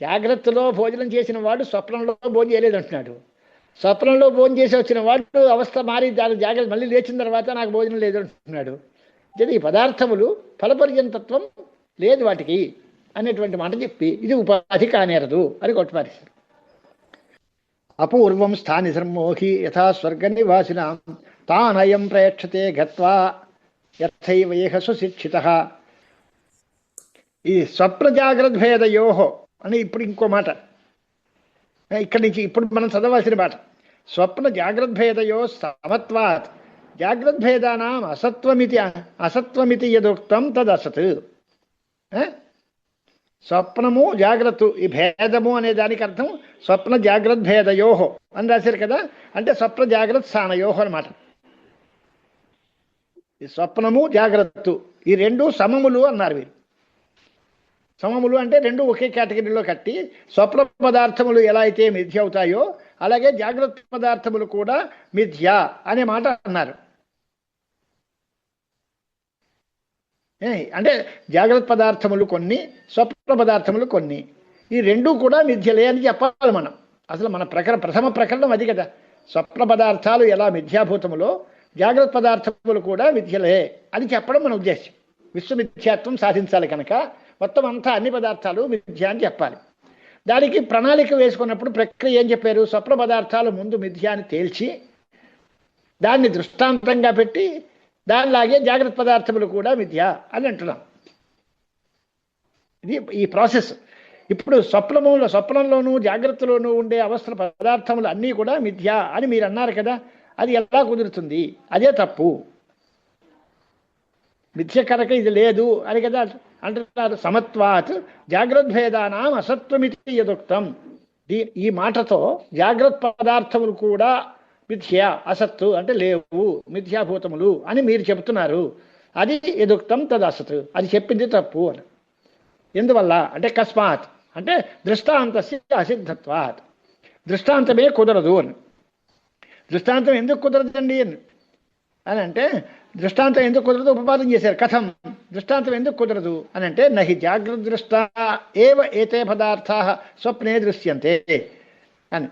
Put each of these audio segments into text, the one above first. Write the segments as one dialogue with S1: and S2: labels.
S1: జాగ్రత్తలో భోజనం చేసిన వాడు స్వప్నంలో భోజనం చేయలేదు అంటున్నాడు స్వప్నంలో భోజనం చేసి వచ్చిన వాడు అవస్థ మారి దాని జాగ్రత్త మళ్ళీ లేచిన తర్వాత నాకు భోజనం లేదు అంటున్నాడు ఇది ఈ పదార్థములు ఫలపర్యంతత్వం లేదు వాటికి అనేటువంటి మాట చెప్పి ఇది ఉపాధి కానేరదు అని కొట్టుపారేశారు. అపూర్వం స్థాని సమ్మోహి యథా స్వర్గ నివాసిన. తానయం ప్రయక్షతే గత్వా యథైవ ఏహ సుశిక్షిత. ఈ స్వప్న జాగ్రద్భేదయోహో అని ఇప్పుడు ఇంకో మాట. ఇక్కడి నుంచి ఇప్పుడు మనం చదవాల్సిన మాట. స్వప్న జాగ్రద్భేదయో సమత్వాత్. జాగ్రద్భేదానం అసత్వమితి అసత్వమితి యదుక్తం తదసత్. స్వప్నము జాగ్రత్త ఈ భేదము అనే దానికి అర్థం స్వప్న జాగ్రద్భేదయోహో అని రాశారు కదా. అంటే స్వప్న జాగ్రత్త స్థానయోహో అనమాట ఈ స్వప్నము జాగ్రత్త ఈ రెండు సమములు అన్నారు వీరు. సమములు అంటే రెండు ఒకే కేటగిరీలో కట్టి స్వప్న పదార్థములు ఎలా అయితే మిథ్య అవుతాయో అలాగే జాగ్రత్త పదార్థములు కూడా మిథ్య అనే మాట అన్నారు. ఏ, అంటే జాగ్రత్త పదార్థములు కొన్ని స్వప్న పదార్థములు కొన్ని. ఈ రెండు కూడా మిథ్యలే అని చెప్పాలి మనం. అసలు మన ప్రకర ప్రథమ ప్రకరణం అది కదా. స్వప్న పదార్థాలు ఎలా మిథ్యాభూతములో జాగ్రత్త పదార్థములు కూడా మిథ్యలే అని చెప్పడం మన ఉద్దేశం విశ్వమిథ్యాత్వం సాధించాలి కనుక మొత్తం అంతా అన్ని పదార్థాలు మిథ్య అని చెప్పాలి. దానికి ప్రణాళిక వేసుకున్నప్పుడు ప్రక్రియ ఏం చెప్పారు? స్వప్న పదార్థాలు ముందు మిథ్య అని తేల్చి దాన్ని దృష్టాంతంగా పెట్టి దానిలాగే జాగ్రత్త పదార్థములు కూడా మిథ్య అని అంటున్నాం. ఇది ఈ ప్రాసెస్. ఇప్పుడు స్వప్నములో స్వప్నంలోనూ జాగ్రత్తలోనూ ఉండే అవసర పదార్థములు అన్నీ కూడా మిథ్య అని మీరు అన్నారు కదా అది ఎలా కుదురుతుంది? అదే తప్పు. మిథ్య కనుక ఇది లేదు అని కదా అంటున్నారు. సమత్వాత్ జాగ్రద్భేదానం అసత్వమితి యదుక్తం. దీ ఈ మాటతో జాగ్రత్త పదార్థములు కూడా మిథ్య అసత్తు అంటే లేవు మిథ్యాభూతములు అని మీరు చెబుతున్నారు. అది ఎదుక్తం తదసత్. అది చెప్పింది తప్పు అని. ఎందువల్ల? అంటే కస్మాత్. అంటే దృష్టాంతస్య అసిద్ధత్వాత్. దృష్టాంతమే కుదరదు అని. దృష్టాంతం ఎందుకు కుదరదండి అని. అని అంటే దృష్టాంతం ఎందుకు కుదరదు? ఉపపాదం చేశారు. కథం. దృష్టాంతం ఎందుకు కుదరదు? అని అంటే నహి జాగ్రత్త దృష్ట ఏవ ఏతే పదార్థా స్వప్నే దృశ్యంతే అని.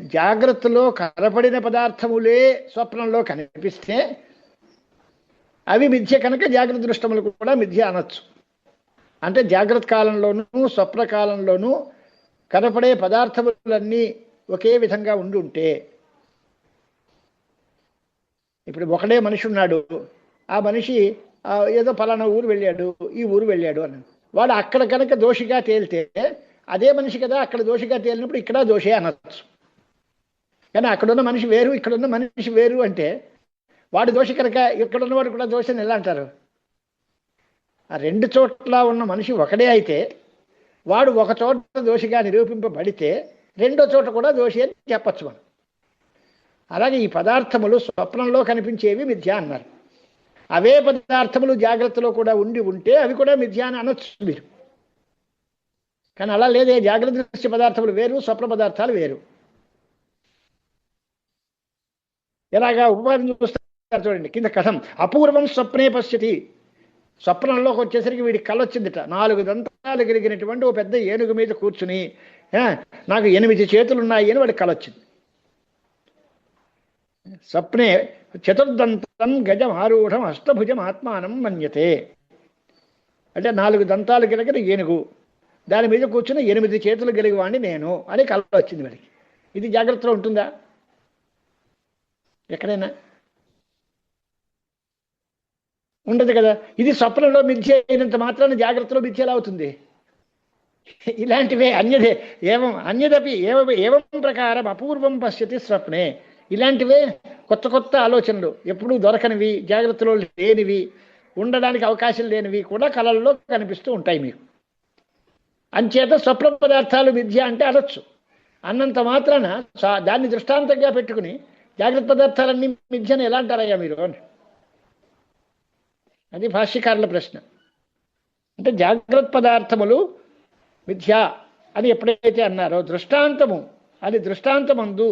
S1: జాగ్రత్తలో కనపడిన పదార్థములే స్వప్నంలో కనిపిస్తే అవి మిథ్య కనుక జాగ్రత్త దృష్టములు కూడా మిథ్య అనొచ్చు. అంటే జాగ్రత్త కాలంలోనూ స్వప్న కాలంలోనూ కనపడే పదార్థములన్నీ ఒకే విధంగా ఉండి ఉంటే ఇప్పుడు ఒకడే మనిషి ఉన్నాడు. ఆ మనిషి ఏదో పలానా ఊరు వెళ్ళాడు ఈ ఊరు వెళ్ళాడు అని వాడు అక్కడ కనుక దోషిగా తేలితే అదే మనిషి కదా అక్కడ దోషిగా తేలినప్పుడు ఇక్కడ దోషే అనొచ్చు. కానీ అక్కడున్న మనిషి వేరు ఇక్కడున్న మనిషి వేరు అంటే వాడు దోషి కనుక ఇక్కడ ఉన్నవాడు కూడా దోషని ఎలా అంటారు? ఆ రెండు చోట్ల ఉన్న మనిషి ఒకడే అయితే వాడు ఒక చోట దోషిగా నిరూపింపబడితే రెండో చోట కూడా దోషి అని చెప్పచ్చు మనం. అలాగే ఈ పదార్థములు స్వప్నంలో కనిపించేవి మిథ్య అన్నారు. అవే పదార్థములు జాగ్రత్తలో కూడా ఉండి ఉంటే అవి కూడా మిథ్య అని అనొచ్చు మీరు. కానీ అలా లేదే జాగ్రత్త దృష్టి పదార్థములు వేరు స్వప్న పదార్థాలు వేరు. ఎలాగా ఉపాధి చూస్తారు చూడండి కింద కథం అపూర్వం స్వప్నే పశ్యతి. స్వప్నంలోకి వచ్చేసరికి వీడికి కళ వచ్చిందిట నాలుగు దంతాలు కలిగినటువంటి ఓ పెద్ద ఏనుగు మీద కూర్చుని నాకు ఎనిమిది చేతులు ఉన్నాయి అని వాడికి కళ వచ్చింది స్వప్నే చతుర్దంతం గజం ఆరూఢం అష్టభుజం ఆత్మానం మన్యతే. అంటే నాలుగు దంతాలు కలిగిన ఏనుగు. దాని మీద కూర్చుని ఎనిమిది చేతులు కలిగివాడిని నేను అని కళ వచ్చింది వాడికి. ఇది జాగ్రత్తలో ఉంటుందా? ఎక్కడైనా? ఉండదు కదా. ఇది స్వప్నంలో మిథ్య అయినంత మాత్రాన జాగ్రత్తలో మిథ్య ఎలా అవుతుంది? ఇలాంటివే అన్యదే. ఏవం అన్యదపి ఏవ ఏవం ప్రకారం అపూర్వం పశ్యతి స్వప్నే. ఇలాంటివే కొత్త కొత్త ఆలోచనలు ఎప్పుడూ దొరకనివి జాగ్రత్తలో లేనివి ఉండడానికి అవకాశం లేనివి కూడా కళల్లో కనిపిస్తూ ఉంటాయి మీకు. అంచేత స్వప్న పదార్థాలు మిథ్య అంటే అనొచ్చు అన్నంత మాత్రాన దాన్ని దృష్టాంతంగా పెట్టుకుని జాగ్రత్త పదార్థాలన్నీ మిథ్యను ఎలా అంటారయ్యా మీరు అని. అది భాష్యకారుల ప్రశ్న. అంటే జాగ్రత్త పదార్థములు మిథ్య అని ఎప్పుడైతే అన్నారో దృష్టాంతము అది దృష్టాంతమందు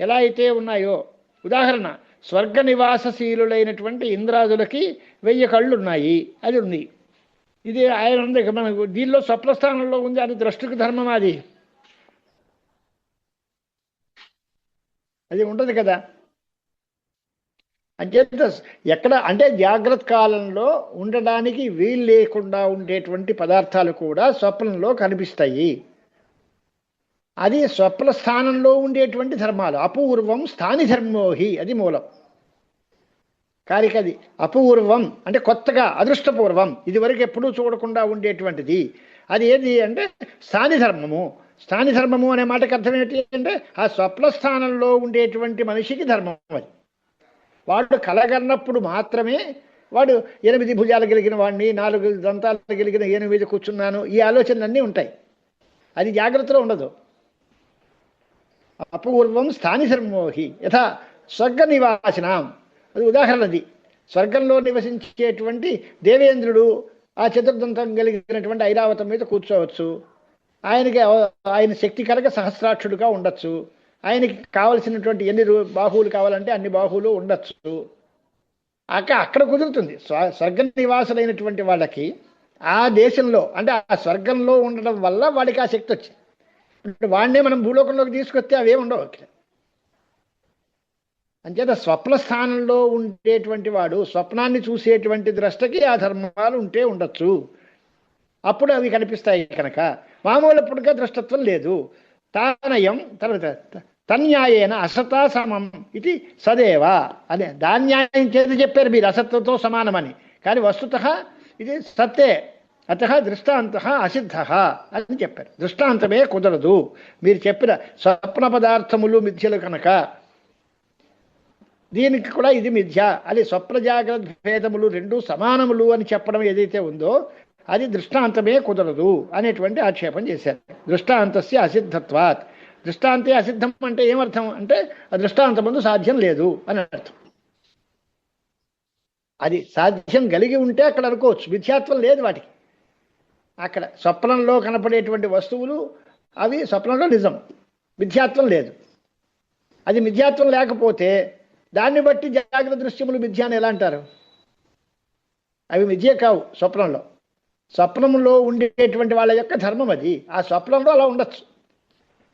S1: ఎలా అయితే ఉన్నాయో. ఉదాహరణ స్వర్గ నివాసశీలులైనటువంటి ఇంద్రాదులకి వెయ్యి కళ్ళు ఉన్నాయి అది ఉంది. ఇది ఆయన ఉంది. మనకు దీనిలో స్వప్నస్థానంలో ఉంది అది ద్రష్టుకు ధర్మం అది. అది ఉండదు కదా. అంచేత ఎక్కడ అంటే జాగ్రత్త కాలంలో ఉండడానికి వీలు లేకుండా ఉండేటువంటి పదార్థాలు కూడా స్వప్నంలో కనిపిస్తాయి. అది స్వప్న స్థానంలో ఉండేటువంటి ధర్మాలు. అపూర్వం స్థాని ధర్మోహి అది మూలం. కారికది అపూర్వం అంటే కొత్తగా అదృష్టపూర్వం. ఇది వరకు ఎప్పుడూ చూడకుండా ఉండేటువంటిది. అది ఏది అంటే స్థాని ధర్మము. స్థాని ధర్మము అనే మాటకి అర్థం ఏంటి అంటే ఆ స్వప్న స్థానంలో ఉండేటువంటి మనిషికి ధర్మం అది. వాడు కలగన్నప్పుడు మాత్రమే వాడు ఎనిమిది భుజాలు కలిగిన వాడిని నాలుగు దంతాలు కలిగిన ఎనిమిది కూర్చున్నాను. ఈ ఆలోచనలన్నీ ఉంటాయి. అది జాగ్రత్తలో ఉండదు. అపూర్వం స్థాని ధర్మోహి యథా స్వర్గ నివాసినాం అది ఉదాహరణ అది స్వర్గంలో నివసించేటువంటి దేవేంద్రుడు ఆ చతుర్దంతం కలిగినటువంటి ఐరావతం మీద కూర్చోవచ్చు. ఆయనకి ఆయన శక్తి కనుక సహస్రాక్షుడుగా ఉండొచ్చు. ఆయనకి కావలసినటువంటి ఎన్ని రూ- బాహువులు కావాలంటే అన్ని బాహువులు ఉండొచ్చు. అక్క అక్కడ కుదురుతుంది. స్వ- స్వర్గ నివాసులైనటువంటి వాళ్ళకి ఆ దేశంలో అంటే ఆ స్వర్గంలో ఉండడం వల్ల వాడికి ఆ శక్తి వచ్చింది. అంటే వాడినే మనం భూలోకంలోకి తీసుకొస్తే అవే ఉండవు. అక్కడ అంచేత స్వప్న స్థానంలో ఉండేటువంటి వాడు స్వప్నాన్ని చూసేటువంటి ద్రష్టకి ఆ ధర్మాలు ఉంటే ఉండొచ్చు. అప్పుడు అవి కనిపిస్తాయి కనుక. మామూలు అప్పుడుగా ద్రష్టత్వం లేదు. తానయం తర్వాత తన్యాయేన అసతా సమం ఇది సదేవ. అదే దాన్యాయం చేసి చెప్పారు మీరు అసత్వతో సమానమని. కానీ వస్తుత ఇది సత్తే. అత దృష్టాంత అసిద్ధ అని చెప్పారు. దృష్టాంతమే కుదరదు. మీరు చెప్పిన స్వప్న పదార్థములు మిథ్యలు కనుక దీనికి కూడా ఇది మిథ్య. అది స్వప్న జాగ్రత్త భేదములు రెండు సమానములు అని చెప్పడం ఏదైతే ఉందో అది దృష్టాంతమే కుదరదు అనేటువంటి ఆక్షేపం చేశారు. దృష్టాంతస్య అసిద్ధత్వాత్. దృష్టాంతే అసిద్ధం అంటే ఏమర్థం అంటే దృష్టాంతమందు దృష్టాంతం సాధ్యం లేదు అని అర్థం. అది సాధ్యం కలిగి ఉంటే అక్కడ అనుకోవచ్చు. మిథ్యాత్వం లేదు వాటికి. అక్కడ స్వప్నంలో కనపడేటువంటి వస్తువులు అవి స్వప్నంలో నిజం. మిథ్యాత్వం లేదు. అది మిథ్యాత్వం లేకపోతే దాన్ని బట్టి జాగ్రత్త దృశ్యములు మిథ్య అని ఎలా అంటారు? అవి మిథ్య కావు స్వప్నంలో. స్వప్నంలో ఉండేటువంటి వాళ్ళ యొక్క ధర్మం అది. ఆ స్వప్నంలో అలా ఉండొచ్చు.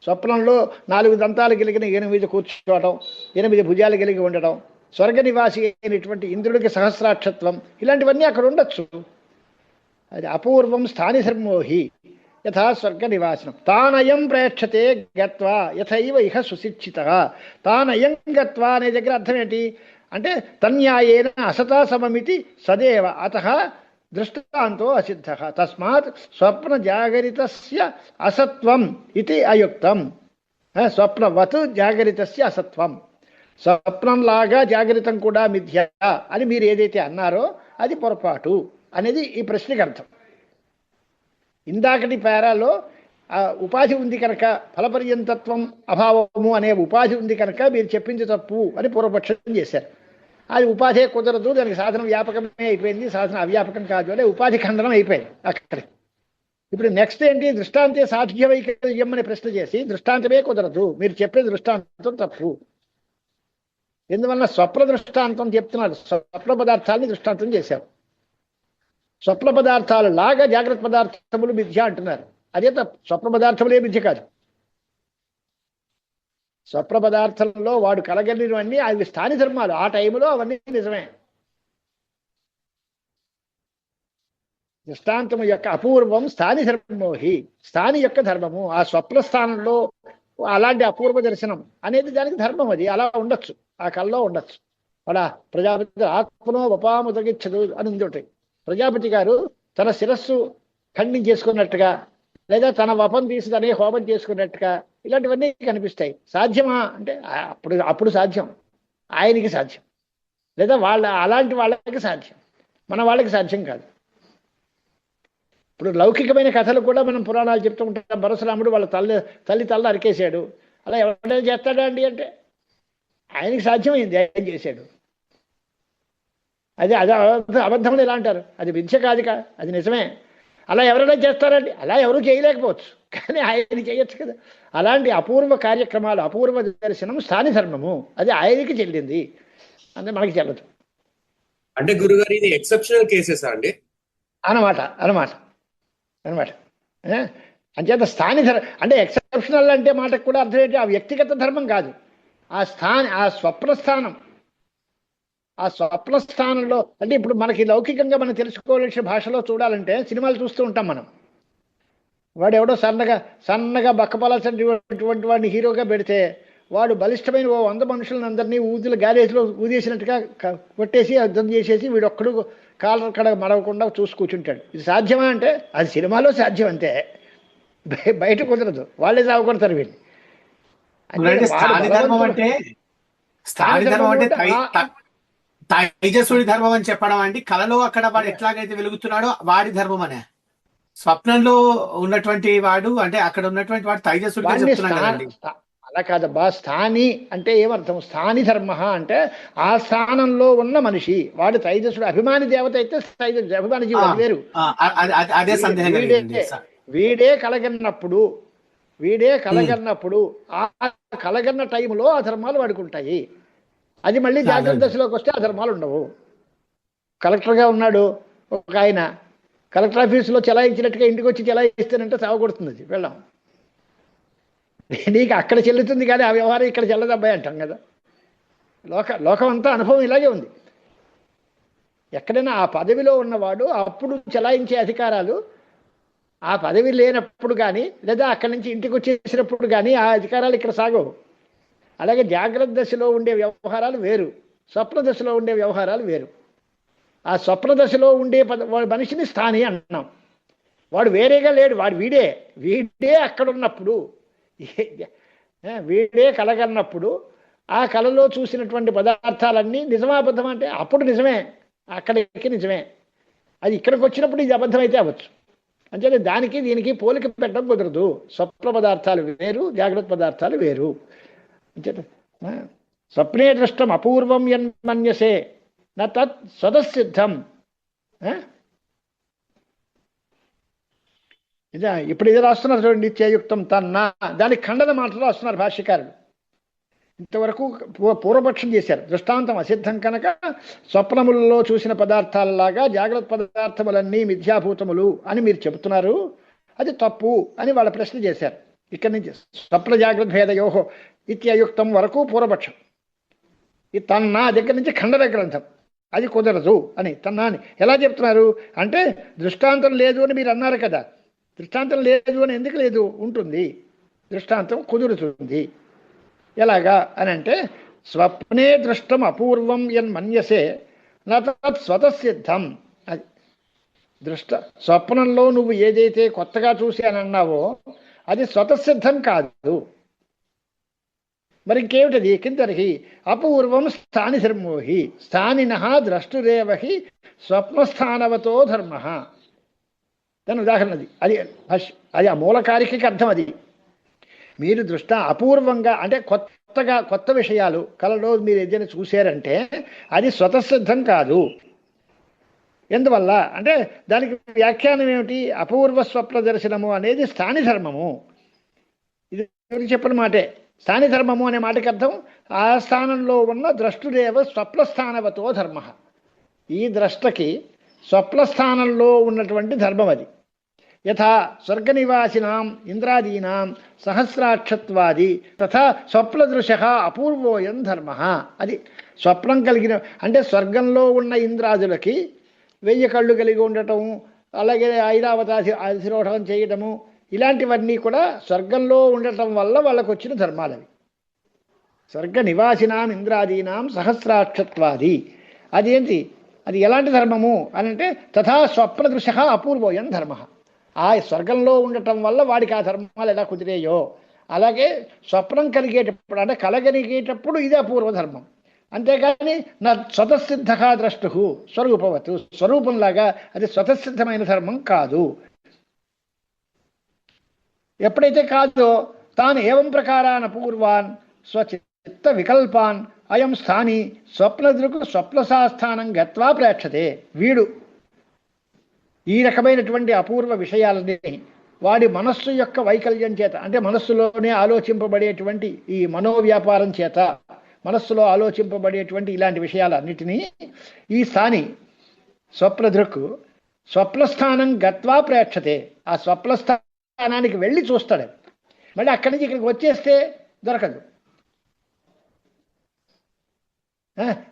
S1: స్వప్నంలో నాలుగు దంతాలు కలిగిన ఎనిమిది కూర్చోవడం ఎనిమిది భుజాలు కలిగి ఉండడం స్వర్గ నివాసి అయినటువంటి ఇంద్రుడికి సహస్రాక్షత్వం ఇలాంటివన్నీ అక్కడ ఉండొచ్చు. అది అపూర్వం స్థాని సర్మోహి. యథా స్వర్గ నివాసనం తానయం ప్రేక్షతే గత్వా యథైవ ఇహ సుశిక్షిత. తానయం గత్వా అనే దగ్గర అర్థం ఏంటి? అంటే తన్యాయేన అసతా సమమితి సదేవ అత దృష్టాంతో అసిద్ధ. తస్మాత్ స్వప్న జాగరితస్య అసత్వం ఇది అయుక్తం. స్వప్నవత్ జాగరితస్య అసత్వం. స్వప్నంలాగా జాగరితం కూడా మిథ్య అని మీరు ఏదైతే అన్నారో అది పొరపాటు. అనేది ఈ ప్రశ్నకి అర్థం. ఇందాకటి పేరాలో ఉపాధి ఉంది కనుక ఫలపర్యంతత్వం అభావము అనే ఉపాధి ఉంది కనుక మీరు చెప్పింది తప్పు అని పూర్వపక్షం చేశారు. అది ఉపాధే కుదరదు దానికి సాధన వ్యాపకమే అయిపోయింది సాధన అవ్యాపకం కాదు అనే ఉపాధి ఖండనం అయిపోయింది అక్కడ. ఇప్పుడు నెక్స్ట్ ఏంటి? దృష్టాంతే సాధ్య వైకల్యం ప్రశ్న చేసి దృష్టాంతమే కుదరదు. మీరు చెప్పే దృష్టాంతం తప్పు. ఎందువల్ల స్వప్న దృష్టాంతం చెప్తున్నారు? స్వప్న పదార్థాన్ని దృష్టాంతం చేశారు. స్వప్న పదార్థాలు లాగా జాగ్రత్త పదార్థములు మిథ్య అంటున్నారు. అదే తప్పు స్వప్న పదార్థములే మిథ్య కాదు. స్వప్న పదార్థంలో వాడు కలగలినవన్నీ అవి స్థాని ధర్మాలు. ఆ టైంలో అవన్నీ నిజమే. దృష్టాంతము యొక్క అపూర్వం స్థాని ధర్మోహి స్థాని యొక్క ధర్మము. ఆ స్వప్న స్థానంలో అలాంటి అపూర్వ దర్శనం అనేది దానికి ధర్మం అది. అలా ఉండొచ్చు. ఆ కళ్ళలో ఉండొచ్చు. అలా ప్రజాపతి ఆత్మనో వపాముదగిచ్చదు అని ఉంది ప్రజాపతి గారు తన శిరస్సు ఖండించేసుకున్నట్టుగా లేదా తన వపం తీసి తనే హోమం చేసుకున్నట్టుగా ఇలాంటివన్నీ కనిపిస్తాయి. సాధ్యమా? అంటే అప్పుడు అప్పుడు సాధ్యం. ఆయనకి సాధ్యం. లేదా వాళ్ళ అలాంటి వాళ్ళకి సాధ్యం. మన వాళ్ళకి సాధ్యం కాదు. ఇప్పుడు లౌకికమైన కథలు కూడా మనం పురాణాలు చెప్తూ ఉంటాం. పరశురాముడు వాళ్ళ తల్లి తల్లి తల్ల అరికేశాడు. అలా ఎవరైనా చేస్తాడా అండి అంటే? ఆయనకి సాధ్యమైంది. ఆయన చేశాడు. అది అది అబద్ధం ఎలా అంటారు? అది విద్య కాదుగా అది నిజమే. అలా ఎవరైనా చేస్తారండి. అలా ఎవరు చేయలేకపోవచ్చు. కానీ ఆయన చేయొచ్చు కదా. అలాంటి అపూర్వ కార్యక్రమాలు అపూర్వ దర్శనం స్థాని ధర్మము. అది ఆయనకి చెల్లింది. అంటే మనకి చెల్లదు.
S2: అంటే గురుగారు ఇది ఎక్సెప్షనల్ కేసెస్ అండి?
S1: అనమాట అనమాట అనమాట. ఏ? అంచేత స్థాని ధర్మ అంటే ఎక్సెప్షనల్ అంటే మాటకు కూడా అర్థం ఏంటి? ఆ వ్యక్తిగత ధర్మం కాదు. ఆ స్థాని ఆ స్వప్న స్థానం ఆ స్వప్న స్థానంలో అంటే ఇప్పుడు మనకి లౌకికంగా మనం తెలుసుకోవాల్సిన భాషలో చూడాలంటే సినిమాలు చూస్తూ ఉంటాం మనం. వాడు ఎవడో సన్నగా సన్నగా బక్కపలాల్సినటువంటి వాడిని హీరోగా పెడితే వాడు బలిష్టమైన ఓ వంద మనుషులను అందరినీ ఊదుల గ్యారేజ్లో ఊదేసినట్టుగా కొట్టేసి అర్థం చేసేసి వీడు ఒక్కడు కాలర్ కడ మడవకుండా చూసి కూర్చుంటాడు. ఇది సాధ్యమా అంటే అది సినిమాలో సాధ్యం అంతే బయ- బయట కుదరదు. వాళ్ళే సాగుకొడతారు వీళ్ళు అంటే
S2: స్థాని ధర్మం అని చెప్పడం అండి. కళలో అక్కడ వాడు ఎట్లాగైతే వెలుగుతున్నాడో వాడి ధర్మం అనే. స్వప్నంలో ఉన్నటువంటి వాడు అంటే అక్కడ ఉన్నటువంటి వాడు చెప్తున్నాడు
S1: స్థా- అలా కాదబ్బా స్థాని అంటే ఏమర్థం స్థాని ధర్మ అంటే ఆ స్థానంలో ఉన్న మనిషి. వాడు తైజసుడు అభిమాని దేవత అయితే తైజసు అభిమాని జీవుడు వేరు.
S2: అదే సందేహం
S1: వీడే కలగన్నప్పుడు వీడే కలగన్నప్పుడు ఆ కలగన్న టైంలో ఆ ధర్మాలు వాడుకుంటాయి అది మళ్ళీ జాగ్రత్త దశలోకి వస్తే ఆ ధర్మాలు ఉండవు. కలెక్టర్గా ఉన్నాడు ఒక ఆయన. కలెక్టర్ ఆఫీసులో చెలాయించినట్టుగా ఇంటికి వచ్చి చెలాయిస్తానంటే సావగొడుతుంది అది. వెళ్ళాం. నీకు అక్కడ చెల్లుతుంది కానీ ఆ వ్యవహారం ఇక్కడ చెల్లదబ్బాయి అంటాం కదా. లోక లోకం అంతా అనుభవం ఇలాగే ఉంది. ఎక్కడైనా ఆ పదవిలో ఉన్నవాడు అప్పుడు చెలాయించే అధికారాలు ఆ పదవి లేనప్పుడు కానీ లేదా అక్కడి నుంచి ఇంటికి వచ్చేసినప్పుడు కానీ ఆ అధికారాలు ఇక్కడ సాగవు. అలాగే జాగ్రత్త దశలో ఉండే వ్యవహారాలు వేరు. స్వప్న దశలో ఉండే వ్యవహారాలు వేరు. ఆ స్వప్న దశలో ఉండే పద వాడి మనిషిని స్థాని అంటున్నాం వాడు వేరేగా లేడు వాడు వీడే. వీడే అక్కడ ఉన్నప్పుడు వీడే కలగన్నప్పుడు ఆ కళలో చూసినటువంటి పదార్థాలన్నీ నిజమాబద్ధం అంటే అప్పుడు నిజమే అక్కడికి నిజమే. అది ఇక్కడికి వచ్చినప్పుడు ఇది అబద్ధమైతే అవ్వచ్చు. అంటే దానికి దీనికి పోలిక పెట్టడం కుదరదు. స్వప్న పదార్థాలు వేరు జాగ్రత్త పదార్థాలు వేరు. అంచేత స్వప్నే దృష్టం అపూర్వం యన్మన్యసే నా తత్ స్వతసిద్ధం ఆ? ఇదా ఇప్పుడు ఇది రాస్తున్నారు చూడండి నిత్యయుక్తం తన్నా దానికి ఖండన మాటలు రాస్తున్నారు భాష్యకారులు. ఇంతవరకు పూర్వపక్షం చేశారు. దృష్టాంతం అసిద్ధం కనుక స్వప్నములలో చూసిన పదార్థాలలాగా జాగ్రత్త పదార్థములన్నీ మిథ్యాభూతములు అని మీరు చెబుతున్నారు. అది తప్పు అని వాళ్ళ ప్రశ్న చేశారు. ఇక్కడి నుంచి స్వప్న జాగ్రత్త భేదయోహో ఇత్యయుక్తం వరకు పూర్వపక్షం. ఈ తన్నా దగ్గర నుంచి ఖండన గ్రంథం అది కుదరదు అని తన్నా అని. ఎలా చెప్తున్నారు? అంటే దృష్టాంతం లేదు అని మీరు అన్నారు కదా. దృష్టాంతం లేదు అని ఎందుకు లేదు? ఉంటుంది. దృష్టాంతం కుదురుతుంది. ఎలాగా అని అంటే స్వప్నే దృష్టం అపూర్వం ఎన్ మన్యసే నా తత్ స్వతసిద్ధం. అది. దృష్ట స్వప్నంలో నువ్వు ఏదైతే కొత్తగా చూసి అని అన్నావో అది స్వతసిద్ధం కాదు. మరి ఇంకేమిటది? కిందరికి అపూర్వం స్థాని ధర్మోహి స్థానిన ద్రష్టురేవహి స్వప్నస్థానవతో ధర్మ. దాని ఉదాహరణ అది. అది అది ఆ మూలకారికకి అర్థం అది. మీరు దృష్ట అపూర్వంగా అంటే కొత్తగా కొత్త విషయాలు కలలో మీరు ఏదైనా చూశారంటే అది స్వతసిద్ధం కాదు. ఎందువల్ల? అంటే దానికి వ్యాఖ్యానం ఏమిటి? అపూర్వ స్వప్న దర్శనము అనేది స్థాని ధర్మము ఇది చెప్పిన మాటే? స్థాని ధర్మము అనే మాటకి అర్థం ఆ స్థానంలో ఉన్న ద్రష్టుదేవ స్వప్నస్థానవతో ధర్మ. ఈ ద్రష్టకి స్వప్నస్థానంలో ఉన్నటువంటి ధర్మం అది. యథా స్వర్గనివాసినాం ఇంద్రాదీనాం సహస్రాక్షత్వాది తథా స్వప్నదృశ అపూర్వోయం ధర్మ. అది స్వప్నం కలిగిన అంటే స్వర్గంలో ఉన్న ఇంద్రాదులకి వెయ్యి కళ్ళు కలిగి ఉండటం అలాగే ఐరావతాసి అధిరోహణం చేయటము ఇలాంటివన్నీ కూడా స్వర్గంలో ఉండటం వల్ల వాళ్ళకు వచ్చిన ధర్మాలవి స్వర్గ నివాసినాం ఇంద్రాదీనాం సహస్రాక్షత్వాది. అది ఏంటి? అది ఎలాంటి ధర్మము అని అంటే తథా స్వప్న దృశ అపూర్వోయం ధర్మ. ఆ స్వర్గంలో ఉండటం వల్ల వాడికి ఆ ధర్మాలు ఎలా కుదిరేయో. అలాగే స్వప్నం కలిగేటప్పుడు అంటే కలగలిగేటప్పుడు ఇది అపూర్వ ధర్మం. అంతేకాని నా స్వతసిద్ధ ద్రష్టు స్వరూపవతు. స్వరూపంలాగా అది స్వతసిద్ధమైన ధర్మం కాదు. ఎప్పుడైతే కాదో తాను ఏవం ప్రకారాన పూర్వాన్ స్వచిత్త వికల్పాన్ అయం స్థాని స్వప్నదృకు స్వప్నసాస్థానం గత్వా ప్రేక్షతే. వీడు ఈ రకమైనటువంటి అపూర్వ విషయాలని వాడి మనస్సు యొక్క వైకల్యం చేత అంటే మనస్సులోనే ఆలోచింపబడేటువంటి ఈ మనోవ్యాపారం చేత మనస్సులో ఆలోచింపబడేటువంటి ఇలాంటి విషయాలన్నిటినీ ఈ స్థాని స్వప్నదృక్కు స్వప్నస్థానం గత్వా ప్రేక్షతే. ఆ స్వప్నస్థానం స్థానానికి వెళ్ళి చూస్తాడు. మళ్ళీ అక్కడి నుంచి ఇక్కడికి వచ్చేస్తే దొరకదు.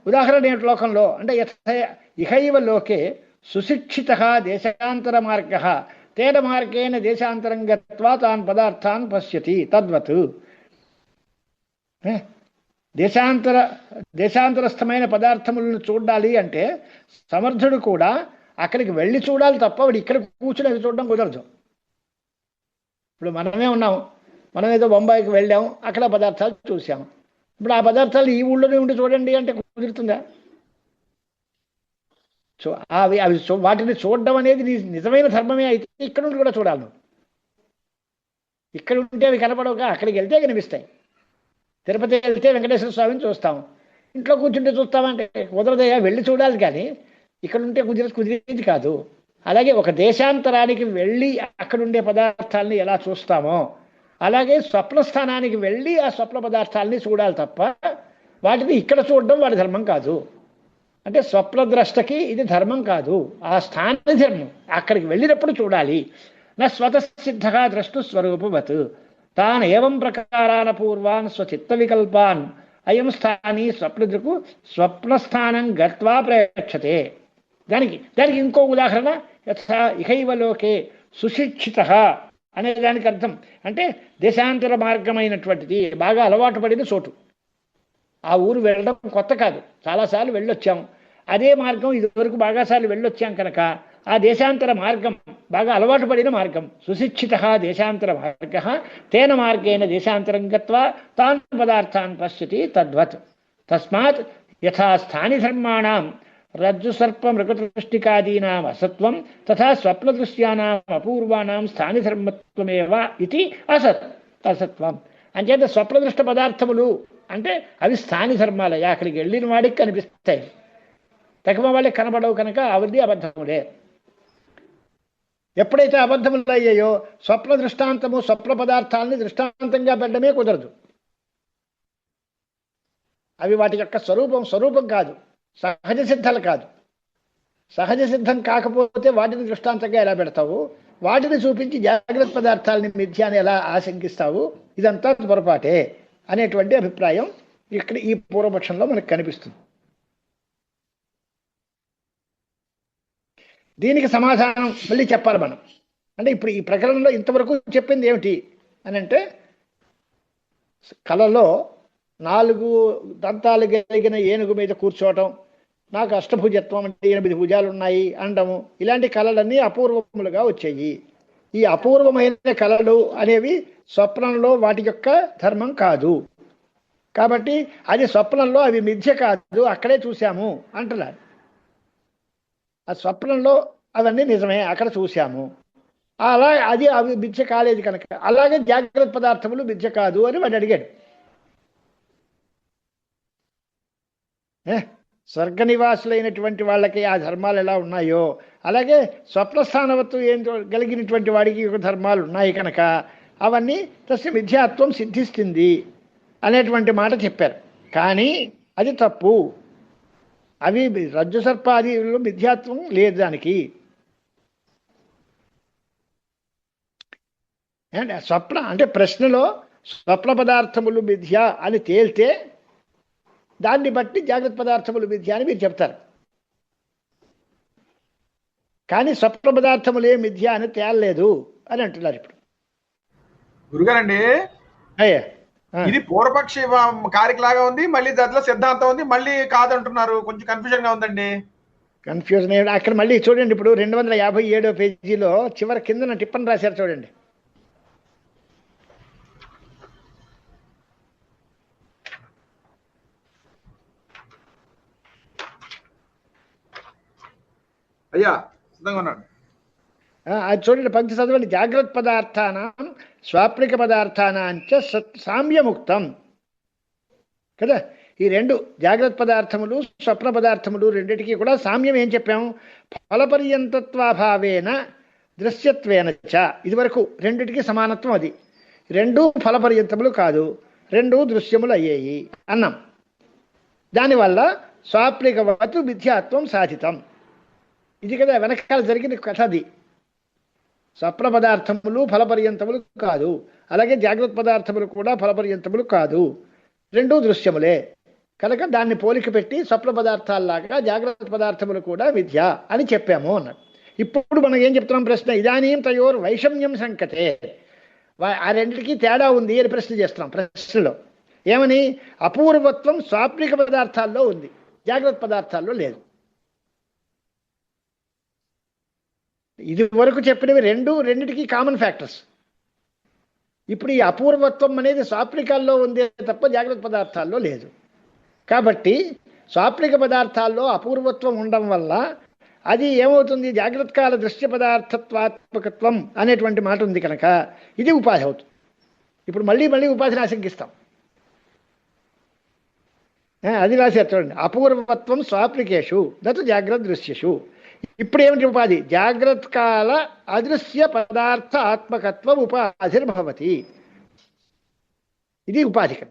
S1: ఉదాహరణ ఏంటి లోకంలో? అంటే ఇహైవ లోకే సుశిక్షిత దేశాంతర మార్గ తేన మార్గేణ దేశాంతరం గత్వా తాన్ పదార్థాన్ పశ్యతి తద్వత్. దేశాంతర దేశాంతరస్థమైన పదార్థములను చూడాలి అంటే సమర్థుడు కూడా అక్కడికి వెళ్ళి చూడాలి తప్ప వాడు ఇక్కడ కూర్చుని అది చూడడం కుదరదు. ఇప్పుడు మనమే ఉన్నాం. మనం ఏదో బొంబాయికి వెళ్ళాం. అక్కడ పదార్థాలు చూసాం ఇప్పుడు ఆ పదార్థాలు ఈ ఊళ్ళోనే ఉండి చూడండి అంటే కుదురుతుందా? సో అవి అవి చూ- వాటిని చూడడం అనేది నీ నిజమైన ధర్మమే అయితే ఇక్కడ నుండి కూడా చూడాలి ఇక్కడ ఉంటే అవి కనపడవుగా అక్కడికి వెళ్తే కనిపిస్తాయి. తిరుపతి వెళ్తే వెంకటేశ్వర స్వామిని చూస్తాం. ఇంట్లో కూర్చుంటే చూస్తామంటే కుదరదయ్యా వెళ్ళి చూడాలి కానీ ఇక్కడ ఉంటే కుదిరి కుదిరేది కాదు. అలాగే ఒక దేశాంతరానికి వెళ్ళి అక్కడ ఉండే పదార్థాలని ఎలా చూస్తామో అలాగే స్వప్న స్థానానికి వెళ్ళి ఆ స్వప్న పదార్థాలని చూడాలి తప్ప వాటిని ఇక్కడ చూడడం వాడి ధర్మం కాదు. అంటే స్వప్నద్రష్టకి ఇది ధర్మం కాదు. ఆ స్థాన ధర్మం అక్కడికి వెళ్ళినప్పుడు చూడాలి. నా స్వతసిద్ధగా ద్రష్టు స్వరూపవత్. తాన్ ఏవం ప్రకారాన పూర్వాన్ స్వచిత్త వికల్పాన్. అయం స్థాని స్వప్నకు స్వప్నస్థానం గత్వా ప్రేక్షతే దానికి దానికి ఇంకో ఉదాహరణ యథా ఇహైవ లోకే సుశిక్షిత అనే దానికి అర్థం. అంటే దేశాంతర మార్గమైనటువంటిది బాగా అలవాటు పడిన చోటు. ఆ ఊరు వెళ్ళడం కొత్త కాదు. చాలాసార్లు వెళ్ళొచ్చాం. అదే మార్గం ఇదివరకు బాగాసార్లు వెళ్ళొచ్చాం కనుక ఆ దేశాంతర మార్గం బాగా అలవాటు పడిన మార్గం సుశిక్షిత దేశాంతర మార్గ తేన మార్గేణ దేశాంతరం గత్వా తాన్ పదార్థాన్ పశ్యతి తద్వత్. తస్మాత్ యథా స్థాని ధర్మాణం రజ్జు సర్ప మృగదృష్టికాదీనాం అసత్వం తథా స్వప్నదృశ్యానాం అపూర్వాణం స్థాని ధర్మత్వమేవ ఇది అసత్ అసత్వం. అంచేత స్వప్నదృష్ట పదార్థములు అంటే అవి స్థాని ధర్మాలయ్యా అక్కడికి వెళ్ళిన వాడికి కనిపిస్తాయి. తక్కువ వాళ్ళకి కనబడవు కనుక అవన్నీ అబద్ధములే. ఎప్పుడైతే అబద్ధములు అయ్యాయో స్వప్న దృష్టాంతము స్వప్న పదార్థాలని దృష్టాంతంగా పెట్టడమే కుదరదు. అవి వాటి యొక్క స్వరూపం స్వరూపం కాదు. సహజ సిద్ధాలు కాదు. సహజ సిద్ధం కాకపోతే వాటిని దృష్టాంతంగా ఎలా పెడతావు? వాటిని చూపించి జాగ్రత్త పదార్థాలని మిథ్యాన్ని ఎలా ఆశంకిస్తావు? ఇదంతా పొరపాటే అనేటువంటి అభిప్రాయం ఇక్కడ ఈ పూర్వపక్షంలో మనకు కనిపిస్తుంది. దీనికి సమాధానం మళ్ళీ చెప్పాలి మనం. అంటే ఇప్పుడు ఈ ప్రకరణలో ఇంతవరకు చెప్పింది ఏమిటి అని అంటే కళలో నాలుగు దంతాలు కలిగిన ఏనుగు మీద కూర్చోవటం నాకు అష్టభుజత్వం అంటే ఎనిమిది భుజాలు ఉన్నాయి అండము. ఇలాంటి కళలన్నీ అపూర్వములుగా వచ్చాయి. ఈ అపూర్వమైన కళలు అనేవి స్వప్నంలో వాటి యొక్క ధర్మం కాదు. కాబట్టి అది స్వప్నంలో అవి మిథ్య కాదు అక్కడే చూశాము అంటున్నారు. ఆ స్వప్నంలో అవన్నీ నిజమే అక్కడ చూశాము. అలా అది అవి మిథ్య కాలేదు కనుక అలాగే జాగ్రత్త పదార్థములు మిథ్య కాదు అని వాడు అడిగాడు. స్వర్గ నివాసులైనటువంటి వాళ్ళకి ఆ ధర్మాలు ఎలా ఉన్నాయో అలాగే స్వప్నస్థానవత్తు ఏం కలిగినటువంటి వాడికి ఒక ధర్మాలు ఉన్నాయి కనుక అవన్నీ తస్య మిథ్యాత్వం సిద్ధిస్తుంది అనేటువంటి మాట చెప్పారు. కానీ అది తప్పు. అవి రజ్జు సర్పాదిలో మిథ్యాత్వం లేదు దానికి. అంటే స్వప్న అంటే ప్రశ్నలో స్వప్న పదార్థములు మిథ్య అని తేల్తే దాన్ని బట్టి జాగ్రత్త పదార్థములు మిథ్య అని మీరు చెప్తారు కానీ స్వప్న పదార్థములే మిథ్య అని తేలలేదు అని అంటున్నారు ఇప్పుడు
S3: గురుగారండి
S1: అయ్యా.
S3: ఇది పూర్వపక్షి కారిక లాగా ఉంది మళ్ళీ దాంట్లో సిద్ధాంతం ఉంది మళ్ళీ కాదంటున్నారు కొంచెం కన్ఫ్యూజన్గా ఉందండి
S1: కన్ఫ్యూజన్? అక్కడ మళ్ళీ చూడండి ఇప్పుడు రెండు వందల యాభై ఏడో పేజీలో చివరి కిందన టిప్పని రాశారు చూడండి
S3: అయ్యా సిద్ధంగా ఉన్నాడు.
S1: ఆ, అది చూడండి పంక్తి చదవండి జాగ్రత్త పదార్థానం స్వాప్నిక పదార్థానాంచ సామ్యముక్తం. కదా? ఈ రెండు జాగ్రత్త పదార్థములు స్వప్న పదార్థములు రెండిటికి కూడా సామ్యం ఏం చెప్పాము? ఫలపర్యంతత్వాభావేన దృశ్యత్వేన చ. ఇదివరకు రెండిటికి సమానత్వం అది. రెండు ఫలపర్యంతములు కాదు రెండు దృశ్యములు అయ్యాయి అన్నాం. దానివల్ల స్వాప్నికవతు విద్యాత్వం సాధితం. ఇది కదా వెనకాల జరిగిన కథ అది స్వప్న పదార్థములు ఫలపర్యంతములు కాదు. అలాగే జాగ్రత్త పదార్థములు కూడా ఫలపర్యంతములు కాదు. రెండూ దృశ్యములే. కనుక దాన్ని పోలిక పెట్టి స్వప్న పదార్థాల్లాగా జాగ్రత్త పదార్థములు కూడా విద్య అని చెప్పాము అన్నాడు. ఇప్పుడు మనం ఏం చెప్తున్నాం ప్రశ్న? ఇదానీం తయోర్ వైషమ్యం సంకతే. ఆ రెండింటికి తేడా ఉంది అని ప్రశ్న చేస్తున్నాం ప్రశ్నలో. ఏమని? అపూర్వత్వం స్వాప్నిక పదార్థాల్లో ఉంది. జాగ్రత్త పదార్థాల్లో లేదు. ఇది వరకు చెప్పినవి రెండు రెండిటికి కామన్ ఫ్యాక్టర్స్ ఇప్పుడు ఈ అపూర్వత్వం అనేది స్వాప్నికాల్లో ఉందే తప్ప జాగ్రత్త పదార్థాల్లో లేదు. కాబట్టి స్వాప్నిక పదార్థాల్లో అపూర్వత్వం ఉండడం వల్ల అది ఏమవుతుంది? జాగ్రత్త కాల దృశ్య పదార్థత్వాత్మకత్వం అనేటువంటి మాట ఉంది కనుక ఇది ఉపాధి అవుతుంది. ఇప్పుడు మళ్ళీ మళ్ళీ ఉపాధిని ఆశంకిస్తాం. అది రాశారు చూడండి. అపూర్వత్వం స్వాప్లికేషు నతు జాగ్రత్త దృశ్యషు. ఇప్పుడు ఏమిటి ఉపాధి? జాగ్రత్త కాల అదృశ్య పదార్థ ఆత్మకత్వం ఉపాధిర్భవతి. ఇది ఉపాధికం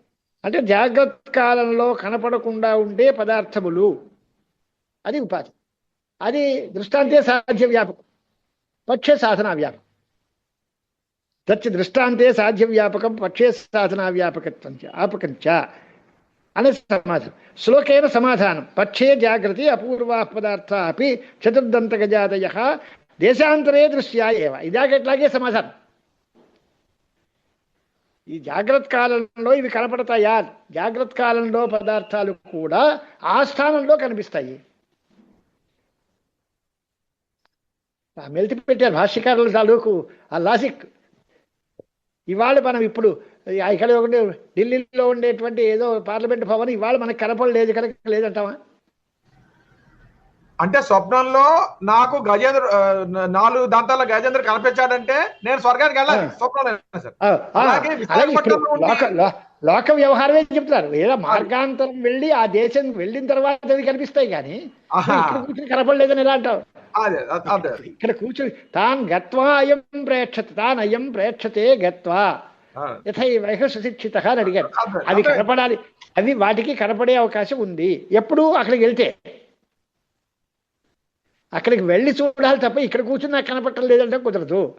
S1: అంటే జాగ్రత్త కాలంలో కనపడకుండా ఉండే పదార్థములు. అది ఉపాధి. అది దృష్టాంతే సాధ్య వ్యాపకం. పక్షే సాధనా వ్యాపకం. తచ్చ దృష్టాంతే సాధ్య వ్యాపకం పక్షే సాధనా వ్యాపకత్వం చ. అనే సమాధానం శ్లోకేన సమాధానం. పక్షే జాగృతి అపూర్వా పదార్థ అపి చతుర్దంతకజాతయ దేశాంతరే దృశ్యా ఏవ. ఇదాకెట్లాగే సమాధానం. ఈ జాగ్రత్త కాలంలో ఇవి కనపడతాయా? జాగ్రత్త కాలంలో పదార్థాలు కూడా ఆ స్థానంలో కనిపిస్తాయి. ఆ మెలితి పెట్టారు భాష్యకారుల తాలూకు ఆ లాజిక్. ఇవాళ మనం ఇప్పుడు ఇక్కడ ఉండే ఢిల్లీలో ఉండేటువంటి ఏదో పార్లమెంట్ భవన్ ఇవాళ మనకు కనపడలేదు కనుక లేదంటావా?
S3: అంటే స్వప్నంలో నాకు గజేంద్ర నాలుగు దంతాల గజేంద్ర కనిపించాడంటే నేను స్వర్గానికి వెళ్ళాలి. స్వప్నంలో
S1: లోక వ్యవహారమే చెప్తున్నారు. ఏదో మార్గాంతరం వెళ్ళి ఆ దేశం వెళ్ళిన తర్వాత అవి కనిపిస్తాయి కానీ కూర్చొని కనపడలేదని ఎలా అంటావు?
S3: అదే అదే, అదే.
S1: ఇక్కడ కూర్చొని తాన్ గత్వా అయం ప్రేక్షతే తాన్ అయం ప్రేక్షతే గత్వా.
S3: ఆ.
S1: యథైవ సుశిక్షిత అని అడిగారు.
S3: అదే,
S1: అవి
S3: అదే.
S1: కనపడాలి. అవి వాటికి కనపడే అవకాశం ఉంది. ఎప్పుడు అక్కడికి వెళ్తే. అక్కడికి వెళ్ళి చూడాలి తప్ప ఇక్కడ కూర్చుని నాకు కనపడటం లేదంటే కుదరదు.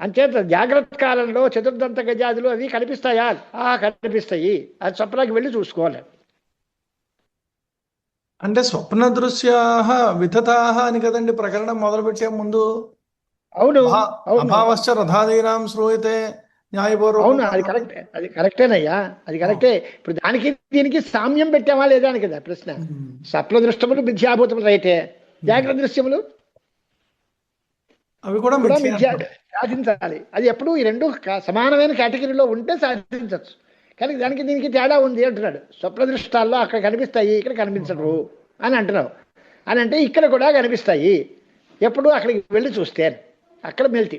S1: అంచేత జాగ్రత్త కాలంలో చతుర్దంత గజాదులు అవి కనిపిస్తాయా? ఆ కనిపిస్తాయి. అది స్వప్నాకి వెళ్ళి చూసుకోవాలి.
S4: అంటే స్వప్న దృశ్యాహ వితతాహ అని కదండి ప్రకరణం మొదలుపెట్టే ముందు
S1: అవును
S4: అభా-
S1: అవును.
S4: అభావశ్చ రథాదీనాం శ్రూయతే
S1: అవును
S4: న్యాయపూర్వకం
S1: అది కరెక్టే అది కరెక్టేనయ్యా అది కరెక్టే. ఇప్పుడు దానికి దీనికి సామ్యం పెట్టామా లేదా అని కదా ప్రశ్న. స్వప్న దృష్టములు మిథ్యాభూతములు రైతే జాగ్రత్త దృశ్యములు?
S4: అవి కూడా.
S1: సాధించాలి. అది ఎప్పుడు ఈ రెండు సమానమైన కేటగిరీలో ఉంటే సాధించవచ్చు కానీ దానికి దీనికి తేడా ఉంది అంటున్నాడు. స్వప్న దృష్టాల్లో అక్కడ కనిపిస్తాయి ఇక్కడ కనిపించరు అని అంటున్నావు. అని అంటే ఇక్కడ కూడా కనిపిస్తాయి. ఎప్పుడు అక్కడికి వెళ్ళి చూస్తే అక్కడ మెల్తి.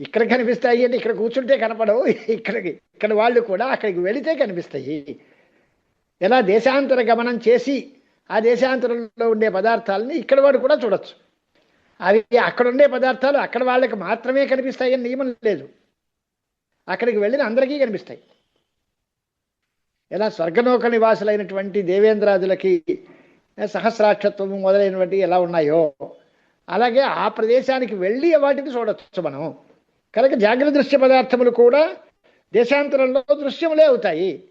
S1: ఇక్కడ కనిపిస్తాయి అంటే ఇక్కడ కూర్చుంటే కనపడవు. ఇక్కడికి ఇక్కడ వాళ్ళు కూడా అక్కడికి వెళితే కనిపిస్తాయి. ఎలా దేశాంతర గమనం చేసి ఆ దేశాంతరంలో ఉండే పదార్థాలని ఇక్కడ వాడు కూడా చూడొచ్చు. అవి అక్కడ ఉండే పదార్థాలు అక్కడ వాళ్ళకి మాత్రమే కనిపిస్తాయని నియమం లేదు. అక్కడికి వెళ్ళిన అందరికీ కనిపిస్తాయి. ఎలా స్వర్గలోక నివాసులైనటువంటి దేవేంద్రాదులకి సహస్రాక్షత్వము మొదలైనటువంటి ఎలా ఉన్నాయో అలాగే ఆ ప్రదేశానికి వెళ్ళి వాటిని చూడవచ్చు మనం. కనుక జాగ్రత్త దృశ్య పదార్థములు కూడా దేశాంతరంలో దృశ్యములే అవుతాయి.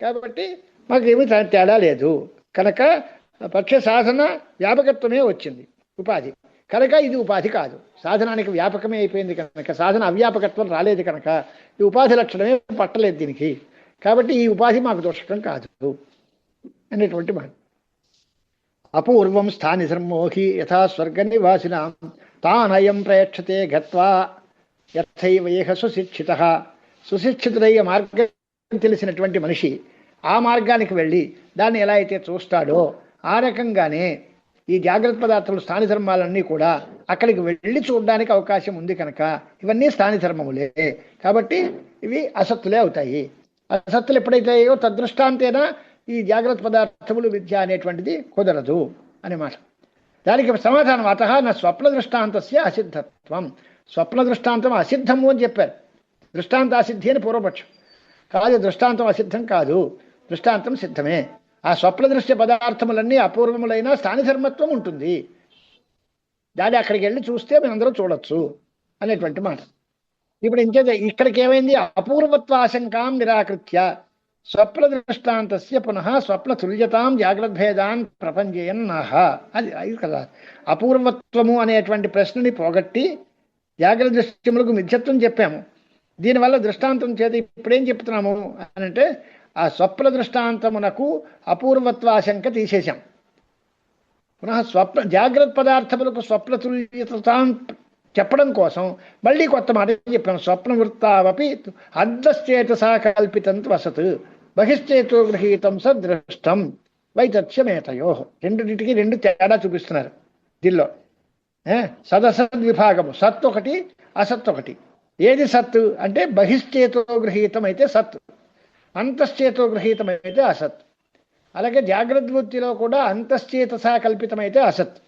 S1: కాబట్టి మాకు ఏమీ తేడా లేదు. కనుక పక్ష సాధన వ్యాపకత్వమే వచ్చింది. ఉపాధి. కనుక ఇది ఉపాధి కాదు. సాధనానికి వ్యాపకమే అయిపోయింది కనుక సాధన అవ్యాపకత్వం రాలేదు కనుక ఈ ఉపాధి లక్షణమే పట్టలేదు దీనికి. కాబట్టి ఈ ఉపాధి మాకు దోషకం కాదు. అనేటువంటి మాట. అపూర్వం స్థాని ధర్మోహి యథా స్వర్గ నివాసిన తానయం ప్రేక్షతే గత్వా యథైవేహ సుశిక్షిత. సుశిక్షితుడయ్యే మార్గం తెలిసినటువంటి మనిషి ఆ మార్గానికి వెళ్ళి దాన్ని ఎలా అయితే చూస్తాడో ఆ రకంగానే ఈ జాగ్రత్త పదార్థములు స్థాని ధర్మాలన్నీ కూడా అక్కడికి వెళ్ళి చూడడానికి అవకాశం ఉంది కనుక ఇవన్నీ స్థాని ధర్మములే కాబట్టి ఇవి అసత్తులే అవుతాయి. అసత్తులు ఎప్పుడైతాయో తదృష్టాంతేనా ఈ జాగ్రత్త పదార్థములు విద్య అనేటువంటిది కుదరదు అనే మాట. దానికి సమాధానం అత నా స్వప్న దృష్టాంతస్య అసిద్ధత్వం. స్వప్న దృష్టాంతం అసిద్ధము అని చెప్పారు. దృష్టాంత అసిద్ధి అని పూర్వపక్షం. కాదు దృష్టాంతం అసిద్ధం కాదు. దృష్టాంతం సిద్ధమే. ఆ స్వప్న దృశ్య పదార్థములన్నీ అపూర్వములైన స్థానిధర్మత్వం ఉంటుంది. దాన్ని అక్కడికి వెళ్ళి చూస్తే అందరూ చూడొచ్చు అనేటువంటి మాట. ఇప్పుడు ఇంకేదే ఇక్కడికి ఏమైంది? అపూర్వత్వ ఆశంకాం నిరాకృత్య. స్వప్నదృష్టాంతస్య పునః స్వప్న తుల్యతాం జాగ్రద్భేదాన్ ప్రపంచయన్నహ అది అది కదా. అపూర్వత్వము అనేటువంటి ప్రశ్నని పోగొట్టి జాగ్రత్త దృశ్యములకు మిథ్యత్వం చెప్పాము. దీనివల్ల దృష్టాంతం చేతి ఇప్పుడేం చెప్తున్నాము అని అంటే ఆ స్వప్న దృష్టాంతమునకు అపూర్వత్వాశంక తీసేశాం. పునః స్వప్న జాగ్రత్త పదార్థములకు స్వప్న తుల్యతాం చెప్పడం కోసం మళ్ళీ కొత్త మాట చెప్పాను స్వప్న వృత్తావపి అర్ధశ్చేతసా కల్పితం వసత్. బహిశ్చేతో గృహీతం సదృష్టం. వైతత్స్యమేతయో. రెండింటికి రెండు తేడా చూపిస్తున్నారు దీనిలో. ఏ? సదసద్ విభాగము సత్ ఒకటి అసత్ ఒకటి ఏది సత్ అంటే బహిశ్చేతో గృహీతం అయితే సత్ అంతశ్చేతో గృహీతం అయితే అసత్ అలాగే జాగ్రత్త వృత్తిలో కూడా అంతశ్చేతసా కల్పితమైతే అసత్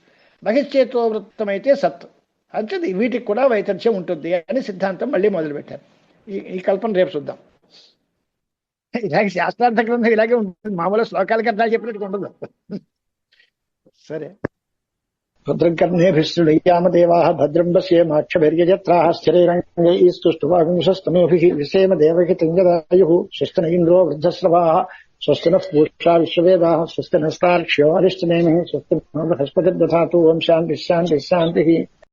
S1: బహిశ్చేతో వృత్తమైతే సత్ అంటే వీటికి కూడా వైతథ్యం ఉంటుంది అని సిద్ధాంతం మళ్ళీ మొదలుపెట్టారు. ఈ ఈ కల్పన రేపు చూద్దాం. ఇలాగే శాస్త్రార్థ గ్రంథం ఇలాగే ఉంటుంది. మామూలు శ్లోకాలకి అర్థాలు చెప్పినట్టు ఉండదు. సరే. భద్రంకర్ణే భద్రంకర్ణేభిశ్రుడయ్యామదేవా భద్రం పశ్యేమాక్షభిర్యజత్రా స్థిరైరంగైస్తుష్టువాగుంసస్తనోభి విషేమ దేవకి తింగదాయు శిష్టన ఇంద్రో వృద్ధస్రవా స్వస్తిన పూషా విశ్వవేద స్వస్తి నస్తాక్ష్యో అరిష్టనేమి స్వస్తి బృహస్పతిర్దా ఓం శాంతి శాంతి శాంతి.